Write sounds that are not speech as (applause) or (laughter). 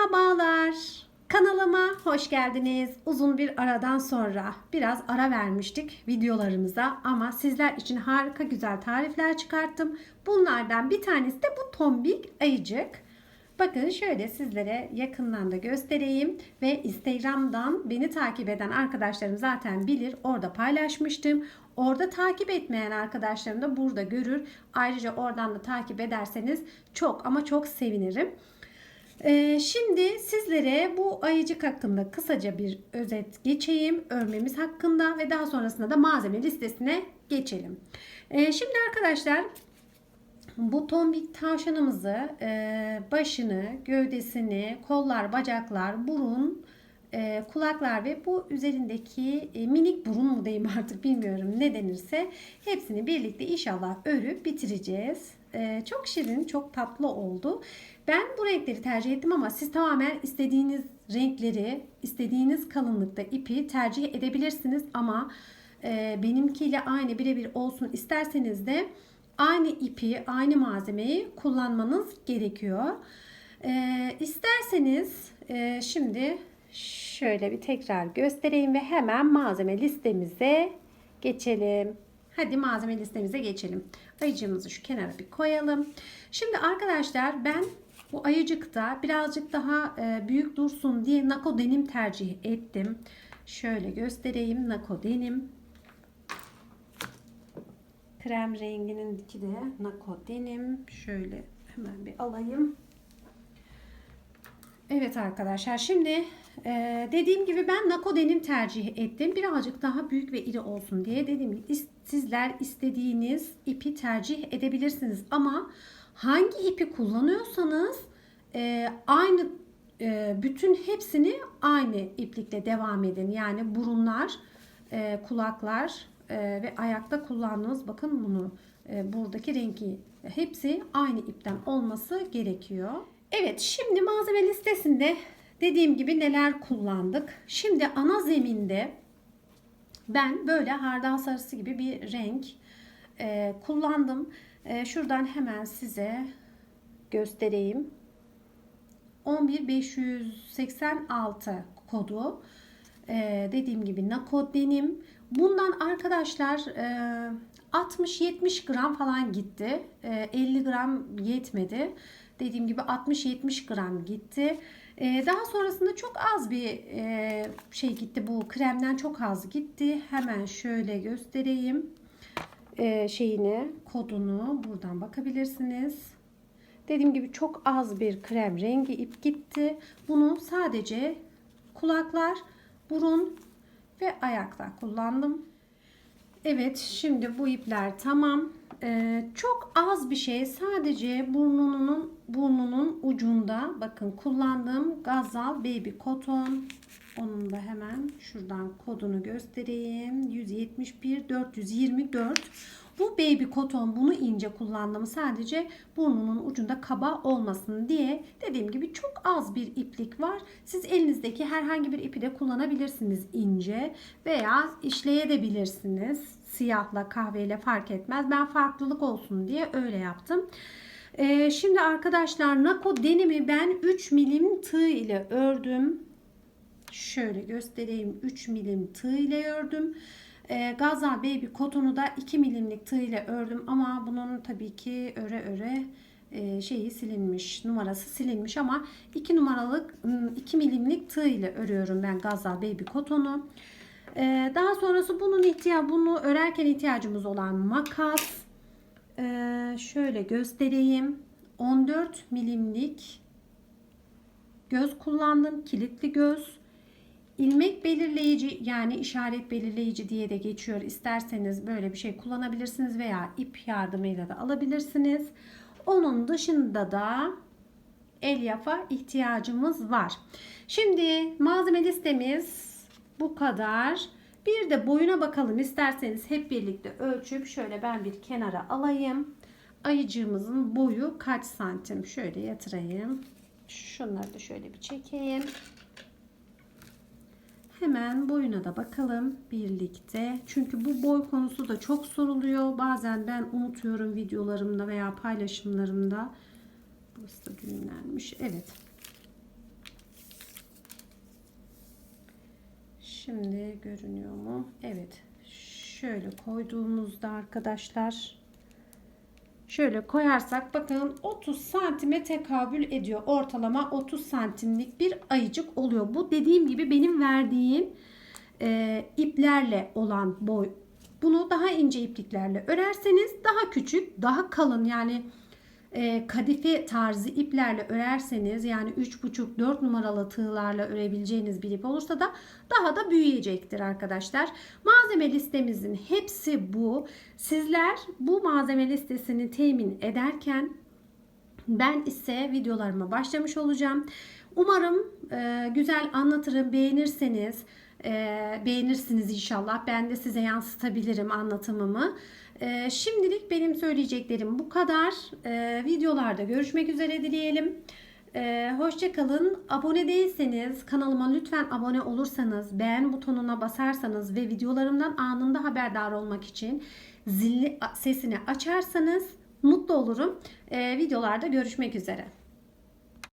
Merhabalar. Kanalıma hoş geldiniz. Uzun bir aradan sonra biraz ara vermiştik videolarımıza ama sizler için harika güzel tarifler çıkarttım. Bunlardan bir tanesi de bu tombik ayıcık. Bakın şöyle sizlere yakından da göstereyim ve Instagram'dan beni takip eden arkadaşlarım zaten bilir. Orada paylaşmıştım. Orada takip etmeyen arkadaşlarım da burada görür. Ayrıca oradan da takip ederseniz çok ama çok sevinirim. Ee, şimdi sizlere bu ayıcık hakkında kısaca bir özet geçeyim. Örmemiz hakkında ve daha sonrasında da malzeme listesine geçelim. Ee, şimdi arkadaşlar bu tombik tavşanımızı e, başını, gövdesini, kollar, bacaklar, burun, e, kulaklar ve bu üzerindeki e, minik burun mu diyeyim (laughs) artık bilmiyorum ne denirse hepsini birlikte inşallah örüp bitireceğiz. E, çok şirin, çok tatlı oldu. Ben bu renkleri tercih ettim ama siz tamamen istediğiniz renkleri, istediğiniz kalınlıkta ipi tercih edebilirsiniz ama e, benimkiyle aynı birebir olsun isterseniz de aynı ipi, aynı malzemeyi kullanmanız gerekiyor. E, isterseniz e, şimdi şöyle bir tekrar göstereyim ve hemen malzeme listemize geçelim. Hadi malzeme listemize geçelim. Ayıcığımızı şu kenara bir koyalım. Şimdi arkadaşlar ben bu ayıcıkta birazcık daha e, büyük dursun diye nako denim tercih ettim. Şöyle göstereyim nako denim. Krem renginin diki de nako denim. Şöyle hemen bir alayım. Evet arkadaşlar şimdi e, dediğim gibi ben nako denim tercih ettim. Birazcık daha büyük ve iri olsun diye gibi sizler istediğiniz ipi tercih edebilirsiniz. Ama hangi ipi kullanıyorsanız e, aynı e, bütün hepsini aynı iplikle devam edin. Yani burunlar, e, kulaklar e, ve ayakta kullandığınız bakın bunu e, buradaki rengi hepsi aynı ipten olması gerekiyor. Evet şimdi malzeme listesinde dediğim gibi neler kullandık. Şimdi ana zeminde ben böyle hardal sarısı gibi bir renk e, kullandım. E, şuradan hemen size göstereyim. 11586 kodu. E, dediğim gibi nakod denim. Bundan arkadaşlar e, 60-70 gram falan gitti. E, 50 gram yetmedi. Dediğim gibi 60-70 gram gitti. Ee, daha sonrasında çok az bir e, şey gitti. Bu kremden çok az gitti. Hemen şöyle göstereyim. Ee, şeyini, kodunu buradan bakabilirsiniz. Dediğim gibi çok az bir krem rengi ip gitti. Bunu sadece kulaklar, burun ve ayakta kullandım. Evet şimdi bu ipler tamam. Ee, çok az bir şey sadece burnunun burnunun ucunda. Bakın kullandığım Gazal Baby Cotton. Onun da hemen şuradan kodunu göstereyim. 171 424 bu baby cotton bunu ince kullandım sadece burnunun ucunda kaba olmasın diye dediğim gibi çok az bir iplik var. Siz elinizdeki herhangi bir ipi de kullanabilirsiniz ince veya işleyebilirsiniz. Siyahla kahveyle fark etmez. Ben farklılık olsun diye öyle yaptım. Ee, şimdi arkadaşlar nako denimi ben 3 milim tığ ile ördüm. Şöyle göstereyim. 3 milim tığ ile ördüm e, Gazal Baby kotonu da 2 milimlik tığ ile ördüm ama bunun tabii ki öre öre e, şeyi silinmiş numarası silinmiş ama 2 numaralık 2 milimlik tığ ile örüyorum ben Gazal Baby kotonu. E, daha sonrası bunun ihtiyaç bunu örerken ihtiyacımız olan makas. E, şöyle göstereyim. 14 milimlik göz kullandım. Kilitli göz. İlmek belirleyici yani işaret belirleyici diye de geçiyor. İsterseniz böyle bir şey kullanabilirsiniz veya ip yardımıyla da alabilirsiniz. Onun dışında da elyafa ihtiyacımız var. Şimdi malzeme listemiz bu kadar. Bir de boyuna bakalım isterseniz hep birlikte ölçüp şöyle ben bir kenara alayım. Ayıcığımızın boyu kaç santim? Şöyle yatırayım. Şunları da şöyle bir çekeyim. Hemen boyuna da bakalım birlikte. Çünkü bu boy konusu da çok soruluyor. Bazen ben unutuyorum videolarımda veya paylaşımlarımda. Burası da düğümlenmiş. Evet. Şimdi görünüyor mu? Evet. Şöyle koyduğumuzda arkadaşlar şöyle koyarsak bakın 30 santime tekabül ediyor. Ortalama 30 santimlik bir ayıcık oluyor. Bu dediğim gibi benim verdiğim e, iplerle olan boy. Bunu daha ince ipliklerle örerseniz daha küçük, daha kalın yani e, kadife tarzı iplerle örerseniz yani 3,5-4 numaralı tığlarla örebileceğiniz bir ip olursa da daha da büyüyecektir arkadaşlar. Malzeme listemizin hepsi bu. Sizler bu malzeme listesini temin ederken ben ise videolarıma başlamış olacağım. Umarım e, güzel anlatırım, beğenirseniz e, beğenirsiniz inşallah. Ben de size yansıtabilirim anlatımımı. E, şimdilik benim söyleyeceklerim bu kadar. E, videolarda görüşmek üzere dileyelim. E, Hoşçakalın. Abone değilseniz kanalıma lütfen abone olursanız, beğen butonuna basarsanız ve videolarımdan anında haberdar olmak için zilli sesini açarsanız mutlu olurum. E, videolarda görüşmek üzere.